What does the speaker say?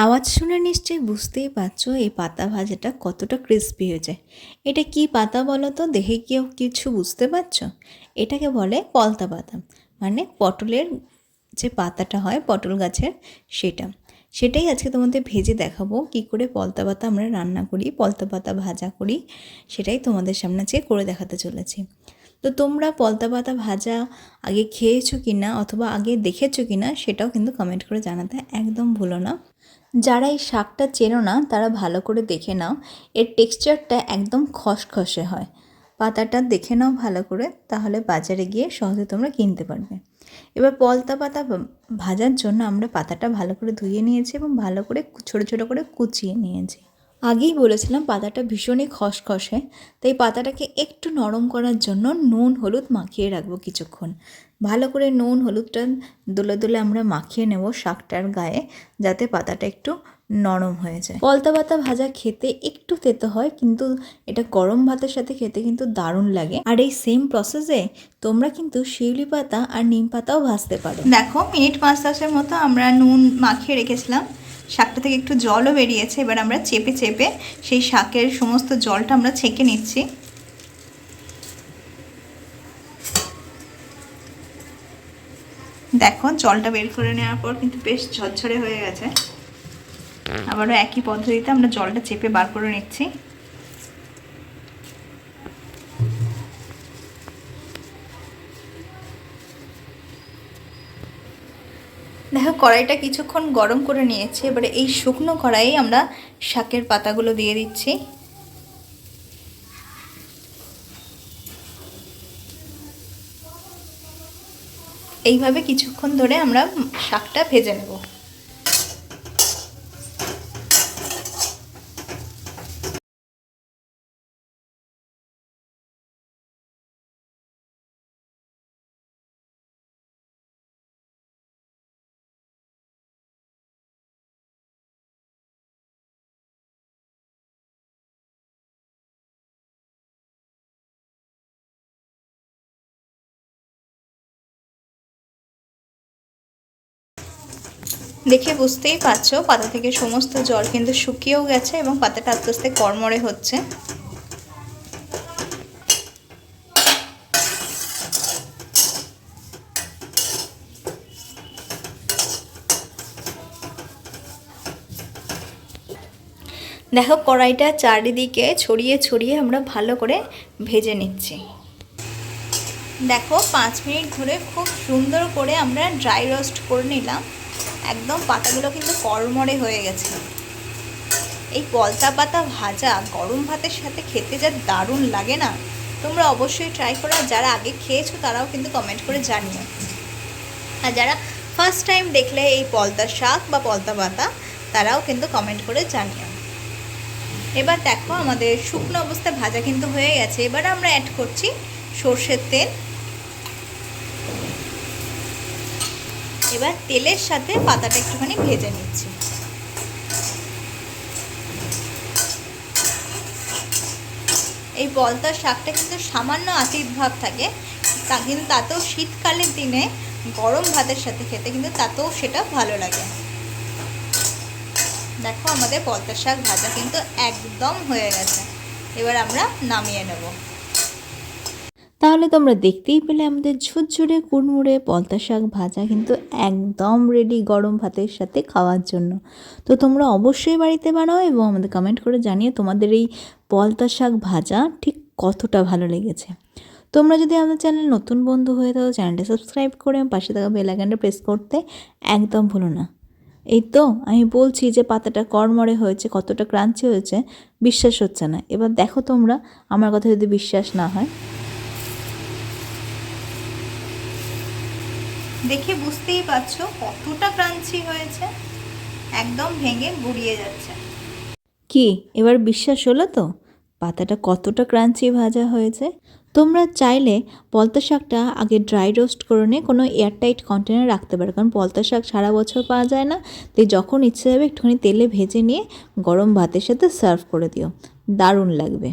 আওয়াজ শুনে নিশ্চয়ই বুঝতেই পারছ এই পাতা ভাজাটা কতটা ক্রিস্পি হয়েছে। এটা কি পাতা বলো তো? দেখে কেউ কিছু বুঝতে পারছ? এটাকে বলে পলতা পাতা মানে পটলের যে পাতাটা হয়, পটল গাছের সেটা। সেটাই আজকে তোমাদের ভেজে দেখাবো, কি করে পলতা পাতা আমরা রান্না করি, পলতা পাতা ভাজা করি, সেটাই তোমাদের সামনে আজকে করে দেখাতে চলেছি। তো তোমরা পলতা পাতা ভাজা আগে খেয়েছো কি না অথবা আগে দেখেছ কি না সেটাও কিন্তু কমেন্ট করে জানাতে একদম ভুলো না। যারা এই শাকটা চেনো না, তারা ভালো করে দেখে নাও। এর টেক্সচারটা একদম খসখসে হয়। পাতাটা দেখে নাও ভালো করে, তাহলে বাজারে গিয়ে সহজে তোমরা কিনতে পারবে। এবার পলতা পাতা ভাজার জন্য আমরা পাতাটা ভালো করে ধুয়ে নিয়েছি এবং ভালো করে ছোটো ছোটো করে কুচিয়ে নিয়েছি। আগেই বলেছিলাম পাতাটা ভীষণই খসখসে, তাই পাতাটাকে একটু নরম করার জন্য নুন হলুদ মাখিয়ে রাখব কিছুক্ষণ। ভালো করে নুন হলুদটা দোলে দোলে আমরা মাখিয়ে নেব শাকটার গায়ে, যাতে পাতাটা একটু নরম হয়ে যায়। পলতা পাতা ভাজা খেতে একটু তেতো হয়, কিন্তু এটা গরম ভাতের সাথে খেতে কিন্তু দারুণ লাগে। আর এই সেম প্রসেসে তোমরা কিন্তু শিউলি পাতা আর নিম পাতাও ভাজতে পারো। দেখো, মিনিট পাঁচ দশের মতো আমরা নুন মাখিয়ে রেখেছিলাম। শাকটা থেকে একটু জলও বেরিয়েছে, এবার আমরা চেপে চেপে সেই শাকের সমস্ত জলটা আমরা ছেঁকে নিচ্ছি। দেখো, জলটা বের করে নেওয়ার পর কিন্তু বেশ ঝরঝরে হয়ে গেছে। আবারও একই পদ্ধতিতে আমরা জলটা চেপে বার করে নিচ্ছি। দেখো, কড়াইটা কিছুক্ষণ গরম করে নিয়েছে। এবারে এই শুকনো কড়াইয়ে আমরা শাকের পাতাগুলো দিয়ে দিচ্ছি। এইভাবে কিছুক্ষণ ধরে আমরা শাকটা ভেজে নেব। দেখে বুঝতেই পারছ, পাতা থেকে সমস্ত জল কিন্তু শুকিয়েও গেছে এবং পাতাটা আস্তে আস্তে কর্মরে হচ্ছে। দেখো, কড়াইটা চারিদিকে ছড়িয়ে ছড়িয়ে আমরা ভালো করে ভেজে নিচ্ছি। দেখো, পাঁচ মিনিট ধরে খুব সুন্দর করে আমরা ড্রাই রোস্ট করে নিলাম। একদম পাতাগুলো কিন্তু কড়মড়ে হয়ে গেছে। এই পলতা পাতা ভাজা গরম ভাতের সাথে খেতে যা দারুণ লাগে না? তোমরা অবশ্যই ট্রাই করো যারা আগে খেয়েছো তারাও কিন্তু কমেন্ট করে জানিও। আর যারা ফার্স্ট টাইম দেখলে এই পলতা শাক বা পলতা পাতা, তারাও কিন্তু কমেন্ট করে জানিও। এবার দেখো আমাদের শুকনো অবস্থায় ভাজা কিন্তু হয়ে গেছে। এবার আমরা অ্যাড করছি সর্ষের তেল। এবার তেলের সাথে পাতাটা একটুখানি ভেজে নিচ্ছি। এই বলতার শাকটা কিন্তু সামান্য আতির ভাব থাকে, তা কিন্তু তাতেও শীতকালের দিনে গরম ভাতের সাথে খেতে কিন্তু তাতেও সেটা ভালো লাগে। দেখো আমাদের পলতার শাক ভাজা কিন্তু একদম হয়ে গেছে। এবার আমরা নামিয়ে নেব। তাহলে তোমরা দেখতেই পেলে আমাদের ঝুরঝুরে কুড়মুড়ে পলতা শাক ভাজা কিন্তু একদম রেডি গরম ভাতের সাথে খাওয়ার জন্য। তো তোমরা অবশ্যই বাড়িতে বানাও এবং আমাদের কমেন্ট করে জানিয়ে তোমাদের এই পলতা শাক ভাজা ঠিক কতটা ভালো লেগেছে। তোমরা যদি আমাদের চ্যানেল নতুন বন্ধু হয়ে থাকো, চ্যানেলটা সাবস্ক্রাইব করে পাশে থাকা বেলাইকানটা প্রেস করতে একদম ভুলো না। এই তো আমি বলছি যে পাতাটা কড়মড়ে হয়েছে, কতটা ক্রাঞ্চি হয়েছে, বিশ্বাস হচ্ছে না। এবার দেখো তোমরা, আমার কথা যদি বিশ্বাস না হয়। দেখে বুঝতেই পারছ কতটা ক্রাঞ্চি হয়েছে। একদম ভেঙে গুড়িয়ে যাচ্ছে। কি, এবার বিশ্বাস হলো তো? পাতাটা কতটা ক্রাঞ্চি ভাজা হয়েছে? তোমরা চাইলে পলতা শাকটা আগে ড্রাই রোস্ট করে নিয়ে কোনো এয়ারটাইট কন্টেনার রাখতে পারো। কারণ পলতা শাক সারা বছর পাওয়া যায় না। তাই যখন ইচ্ছে যাবে একটুখানি তেলে ভেজে নিয়ে গরম ভাতের সাথে সার্ভ করে দিও। দারুণ লাগবে।